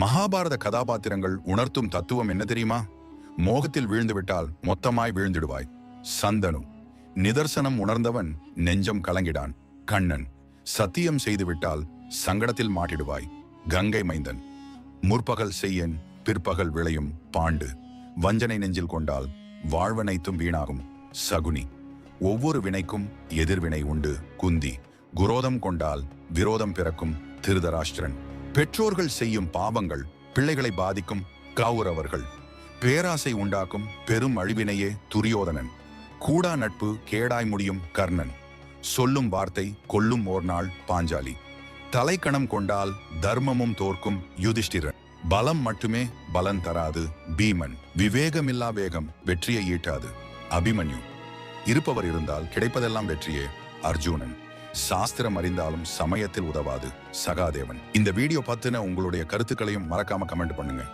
மகாபாரத கதாபாத்திரங்கள் உணர்த்தும் தத்துவம் என்ன தெரியுமா? மோகத்தில் விழுந்துவிட்டால் மொத்தமாய் வீழ்ந்திடுவாய். சந்தனு. நிதர்சனம் உணர்ந்தவன் நெஞ்சம் கலங்கிடான். கண்ணன். சத்தியம் செய்துவிட்டால் சங்கடத்தில் மாட்டிடுவாய். கங்கை மைந்தன். முற்பகல் செய்யன் பிற்பகல் விளையும் பாண்டு. வஞ்சனை நெஞ்சில் கொண்டால் வாழ்வனைத்தும் வீணாகும். சகுனி. ஒவ்வொரு வினைக்கும் எதிர்வினை உண்டு குந்தி. குரோதம் கொண்டால் விரோதம் பிறக்கும் திருதராஷ்டிரன். பெற்றோர்கள் செய்யும் பாவங்கள் பிள்ளைகளை பாதிக்கும் கௌரவர்கள். பேராசை உண்டாக்கும் பெரும் அழிவினையே துரியோதனன். கூடா நட்பு கேடாய் முடியும் கர்ணன். சொல்லும் வார்த்தை கொல்லும் ஓர் நாள் பாஞ்சாலி. தலைக்கணம் கொண்டால் தர்மமும் தோற்கும் யுதிஷ்டிரன். பலம் மட்டுமே பலன் தராது பீமன். விவேகமில்லா வேகம் வெற்றியை ஈட்டாது அபிமன்யு. இருப்பவர் இருந்தால் கிடைப்பதெல்லாம் வெற்றியே அர்ஜுனன். சாஸ்திரம் அறிந்தாலும் சமயத்தில் உதவாது. சகாதேவன் இந்த வீடியோ பத்தின உங்களுடைய கருத்துக்களையும் மறக்காம கமெண்ட் பண்ணுங்க.